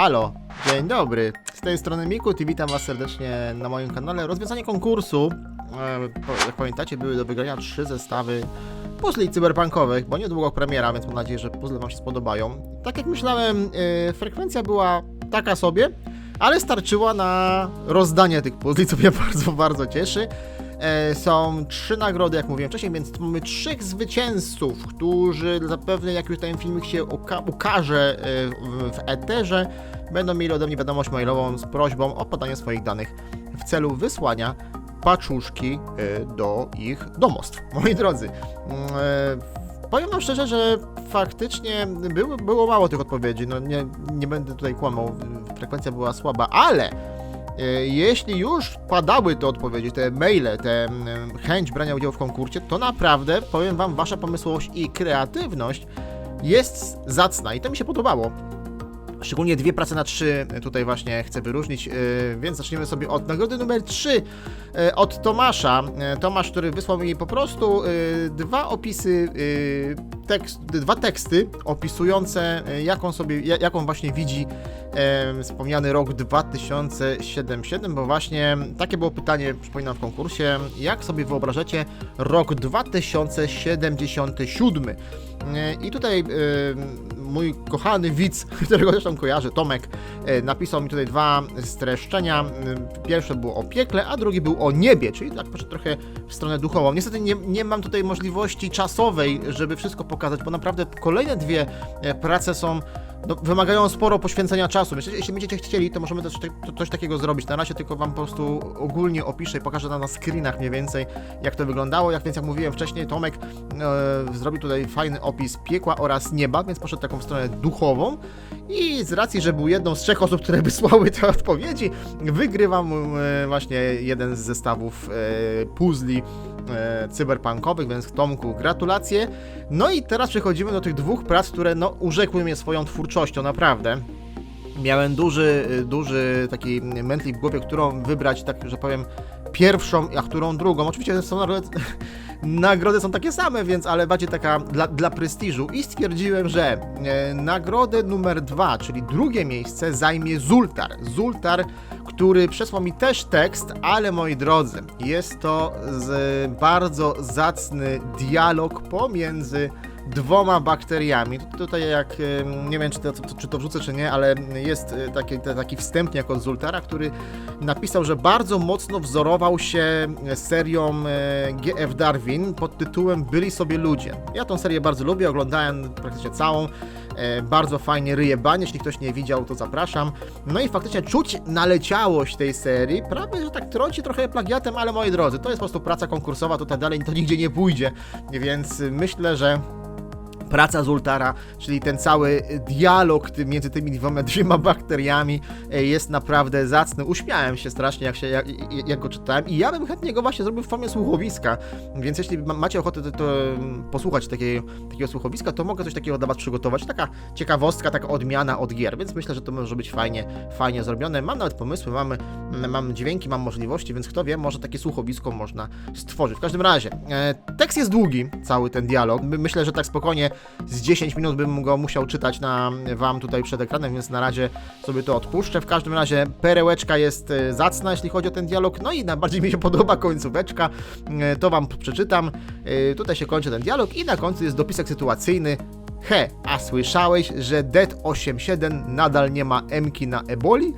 Halo, dzień dobry. Z tej strony Mikut i witam was serdecznie na moim kanale. Rozwiązanie konkursu. E, jak pamiętacie, były do wygrania trzy zestawy puzli cyberpunkowych, bo niedługo premiera, więc mam nadzieję, że puzzle wam się spodobają. Tak jak myślałem, e, frekwencja była taka sobie, ale starczyła na rozdanie tych puzli, co mnie bardzo, bardzo cieszy. E, Są trzy nagrody, jak mówiłem wcześniej, więc mamy trzech zwycięzców, którzy zapewne, jak już ten filmik się uka- ukaże e, w, eterze, będą mieli ode mnie wiadomość mailową z prośbą o podanie swoich danych w celu wysłania paczuszki e, do ich domostw. Moi drodzy, mm, powiem wam szczerze, że faktycznie było, było mało tych odpowiedzi. No nie, nie będę tutaj kłamał, frekwencja była słaba, ale E, Jeśli już padały te odpowiedzi, te maile, te chęć brania udziału w konkursie, to naprawdę, powiem Wam, Wasza pomysłowość i kreatywność jest zacna i to mi się podobało. Szczególnie dwie prace na trzy tutaj właśnie chcę wyróżnić, yy, więc zaczniemy sobie od nagrody numer 3 yy, od Tomasza. Yy, Tomasz, który wysłał mi po prostu dwa opisy, tekst, dwa teksty opisujące jaką sobie, ja- jaką właśnie widzi wspomniany rok 2077, bo właśnie takie było pytanie, przypominam w konkursie, jak sobie wyobrażacie rok 2077? Yy, I tutaj mój kochany widz, którego zresztą kojarzę, Tomek, e, napisał mi tutaj dwa streszczenia. E, Pierwsze było o piekle, a drugi był o niebie, czyli tak poszedł trochę w stronę duchową. Niestety nie, nie mam tutaj możliwości czasowej, żeby wszystko pokazać, bo naprawdę kolejne dwie e, prace są no, wymagają sporo poświęcenia czasu. Myślę, że jeśli będziecie chcieli, to możemy też to- coś takiego zrobić. Na razie tylko wam po prostu ogólnie opiszę i pokażę na, na screenach mniej więcej, jak to wyglądało. Jak więc jak mówiłem wcześniej, Tomek e, zrobił tutaj fajny opis piekła oraz nieba, więc poszedł taką stronę duchową. I z racji, że był jedną z trzech osób, które wysłały te odpowiedzi, wygrywam e, właśnie jeden z zestawów e, puzli e, cyberpunkowych, więc Tomku gratulacje. No i teraz przechodzimy do tych dwóch prac, które no, urzekły mnie swoją twórczością, naprawdę. Miałem duży, duży taki mętlik w głowie, którą wybrać, tak że powiem, pierwszą, a którą drugą. Oczywiście są nagrody, nagrody są takie same, więc ale bardziej taka dla, dla prestiżu. I stwierdziłem, że e, nagrodę numer dwa, czyli drugie miejsce, zajmie Zultar. Zultar, który przesłał mi też tekst, ale moi drodzy, jest to z bardzo zacny dialog pomiędzy dwoma bakteriami. Tu- Tutaj jak, nie wiem czy to, czy to wrzucę czy nie, ale jest e, taki, taki wstępniak od Zultara, który napisał, że bardzo mocno wzorował się serią e, GF Darwin pod tytułem Byli sobie ludzie. Ja tą serię bardzo lubię, oglądałem praktycznie całą. E, Bardzo fajnie ryje bań, jeśli ktoś nie widział, to zapraszam. No i faktycznie czuć naleciałość tej serii, prawie że tak trąci trochę plagiatem, ale moi drodzy, to jest po prostu praca konkursowa, tutaj dalej to nigdzie nie pójdzie, więc myślę, że praca Zultara, czyli ten cały dialog między tymi dwoma, dwiema bakteriami e, jest naprawdę zacny. Uśmiałem się strasznie, jak, się, jak, jak go czytałem i ja bym chętnie go właśnie zrobił w formie słuchowiska, więc jeśli ma- macie ochotę to, to mm, posłuchać takiej, takiego słuchowiska, to mogę coś takiego dla Was przygotować. Taka ciekawostka, taka odmiana od gier, więc myślę, że to może być fajnie, fajnie zrobione. Mam nawet pomysły, mamy, mm, mam dźwięki, mam możliwości, więc kto wie, może takie słuchowisko można stworzyć. W każdym razie, e, tekst jest długi, cały ten dialog. My- Myślę, że tak spokojnie z 10 minut bym go musiał czytać na Wam tutaj przed ekranem, więc na razie sobie to odpuszczę. W każdym razie perełeczka jest e, zacna, jeśli chodzi o ten dialog, no i najbardziej mi się podoba końcóweczka, E, to Wam przeczytam. E, Tutaj się kończy ten dialog i na końcu jest dopisek sytuacyjny. He, a słyszałeś, że Dead 87 nadal nie ma Emki na eboli?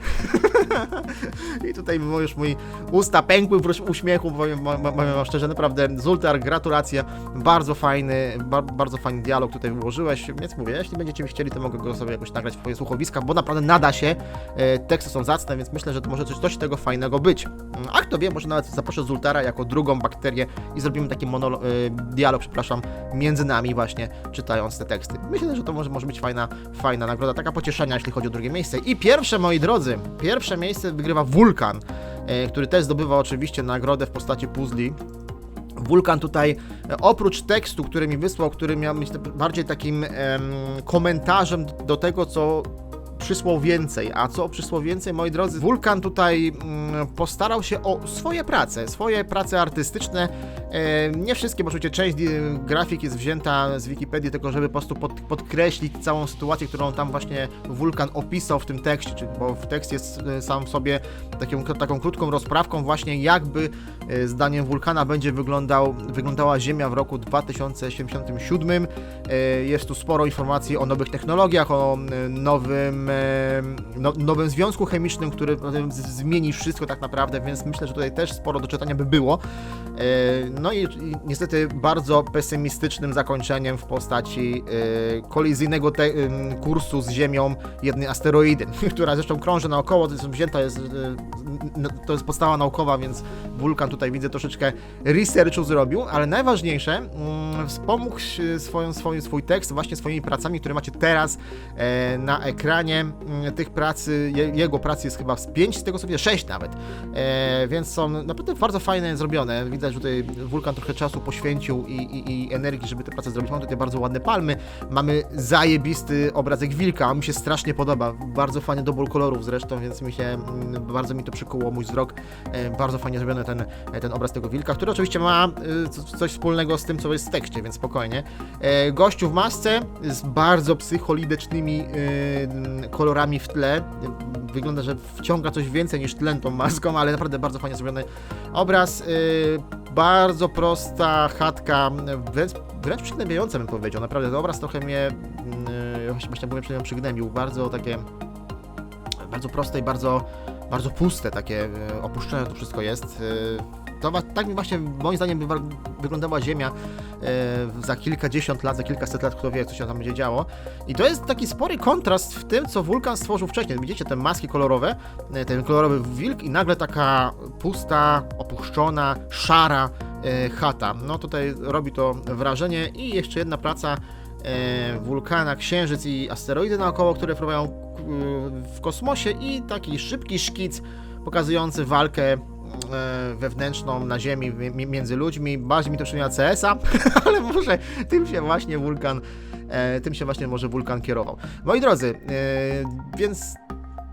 I tutaj już mój usta pękły w uśmiechu, powiem, wam szczerze, naprawdę Zultar, gratulacje, bardzo fajny, ba, bardzo fajny dialog tutaj wyłożyłeś, więc mówię, jeśli będziecie chcieli, to mogę go sobie jakoś nagrać w swoje słuchowiska, bo naprawdę nada się, e, teksty są zacne, więc myślę, że to może coś, coś tego fajnego być. A kto wie, może nawet zaproszę Zultara jako drugą bakterię i zrobimy taki monolo- e, dialog, przepraszam, między nami właśnie, czytając te teksty. Myślę, że to może, może być fajna, fajna nagroda, taka pocieszenia, jeśli chodzi o drugie miejsce. I pierwsze, moi drodzy, pierwsze miejsce wygrywa Wulkan, e, który też zdobywa oczywiście nagrodę w postaci puzli. Wulkan tutaj, e, oprócz tekstu, który mi wysłał, który miał być bardziej takim em, komentarzem do tego, co przysłowięcej. A co przysłowięcej, moi drodzy? Wulkan tutaj mm, postarał się o swoje prace, swoje prace artystyczne. E, nie wszystkie, bo oczywiście część e, grafik jest wzięta z Wikipedii, tylko żeby po prostu pod, podkreślić całą sytuację, którą tam właśnie Wulkan opisał w tym tekście, bo w tekst jest e, sam w sobie taką, taką krótką rozprawką właśnie jakby e, zdaniem Wulkana będzie wyglądał, wyglądała Ziemia w roku 2077. E, Jest tu sporo informacji o nowych technologiach, o nowym, no, nowym związku chemicznym, który z- zmieni wszystko tak naprawdę, więc myślę, że tutaj też sporo do czytania by było. E, No i, niestety bardzo pesymistycznym zakończeniem w postaci e, kolizyjnego kursu z Ziemią jednej asteroidy, która zresztą krąży naokoło, to jest wzięta jest, e, to jest podstawa naukowa, więc Wulkan tutaj widzę troszeczkę researchu zrobił, ale najważniejsze, mm, wspomógł swoją, swój, swój tekst właśnie swoimi pracami, które macie teraz e, na ekranie. Tych pracy, je, jego pracy jest chyba z 5, z tego co widzę, 6 nawet, e, więc są naprawdę bardzo fajne zrobione. Widać, że tutaj Wulkan trochę czasu poświęcił i, i, i energii, żeby te prace zrobić. Mamy tutaj bardzo ładne palmy, mamy zajebisty obrazek wilka, mi się strasznie podoba, bardzo fajny dobór kolorów zresztą, więc mi się, mm, bardzo mi to przykuło mój wzrok. E, Bardzo fajnie zrobiony ten, ten obraz tego wilka, który oczywiście ma e, co- coś wspólnego z tym, co jest w tekście, więc spokojnie. E, Gościu w masce z bardzo psycholidecznymi e, kolorami w tle. Wygląda, że wciąga coś więcej niż tlen tą maską, ale naprawdę bardzo fajnie zrobiony obraz. E, Bardzo prosta chatka, wręcz, wręcz przygnębiająca bym powiedział. Naprawdę ten obraz trochę mnie, e, właśnie powiem, że przygnębił. Bardzo takie, bardzo proste i bardzo, bardzo puste, takie e, opuszczone to wszystko jest. To tak właśnie moim zdaniem by wyglądała Ziemia e, za kilkadziesiąt lat, za kilkaset lat, kto wie, co się tam będzie działo. I to jest taki spory kontrast w tym, co Wulkan stworzył wcześniej. Widzicie te maski kolorowe, e, ten kolorowy wilk i nagle taka pusta, opuszczona, szara e, chata. No tutaj robi to wrażenie i jeszcze jedna praca e, wulkana, księżyc i asteroidy naokoło, które fruwają e, w kosmosie i taki szybki szkic pokazujący walkę wewnętrzną na Ziemi mi- między ludźmi. Bardziej mi to przypomina CS-a, ale może tym się właśnie wulkan, e, tym się właśnie może wulkan kierował. Moi drodzy, e, więc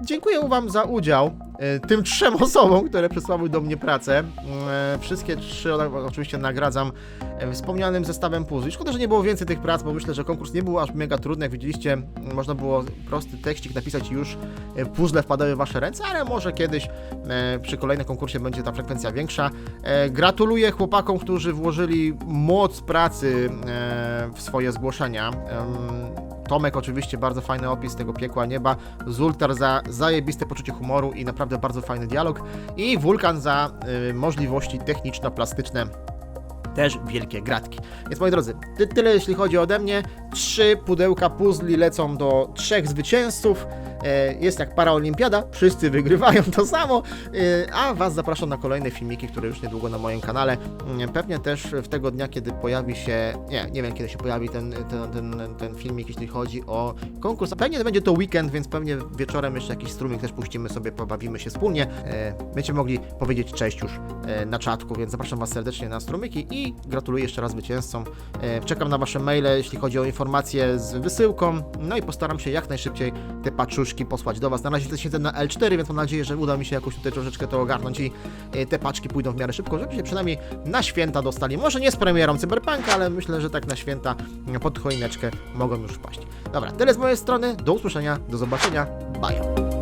dziękuję Wam za udział e, tym trzem osobom, które przysłały do mnie pracę. E, Wszystkie trzy oczywiście nagradzam e, wspomnianym zestawem puzli. Szkoda, że nie było więcej tych prac, bo myślę, że konkurs nie był aż mega trudny. Jak widzieliście, można było prosty tekstik napisać i już e, puzzle wpadały w Wasze ręce, ale może kiedyś e, przy kolejnym konkursie będzie ta frekwencja większa. E, Gratuluję chłopakom, którzy włożyli moc pracy e, w swoje zgłoszenia. Tomek oczywiście bardzo fajny opis tego piekła nieba, Zultar za zajebiste poczucie humoru i naprawdę bardzo fajny dialog i Wulkan za y, możliwości techniczno-plastyczne też wielkie gratki. Więc moi drodzy, ty, tyle jeśli chodzi ode mnie. Trzy pudełka puzli lecą do trzech zwycięzców. E, Jest jak paraolimpiada, wszyscy wygrywają to samo, e, a Was zapraszam na kolejne filmiki, które już niedługo na moim kanale. Mm, Pewnie też w tego dnia, kiedy pojawi się, nie, nie wiem kiedy się pojawi ten, ten, ten, ten filmik, jeśli chodzi o konkurs. Pewnie będzie to weekend, więc pewnie wieczorem jeszcze jakiś strumyk też puścimy sobie, pobawimy się wspólnie. E, Będziecie mogli powiedzieć cześć już na czatku, więc zapraszam Was serdecznie na strumyki i gratuluję jeszcze raz zwycięzcom. Czekam na Wasze maile, jeśli chodzi o informacje z wysyłką, no i postaram się jak najszybciej te paczuszki posłać do Was. Na razie siedzę na L4, więc mam nadzieję, że uda mi się jakoś tutaj troszeczkę to ogarnąć i e, te paczki pójdą w miarę szybko, żebyście przynajmniej na święta dostali. Może nie z premierą Cyberpunka, ale myślę, że tak na święta e, pod choineczkę mogą już wpaść. Dobra, tyle z mojej strony. Do usłyszenia, do zobaczenia. Bye.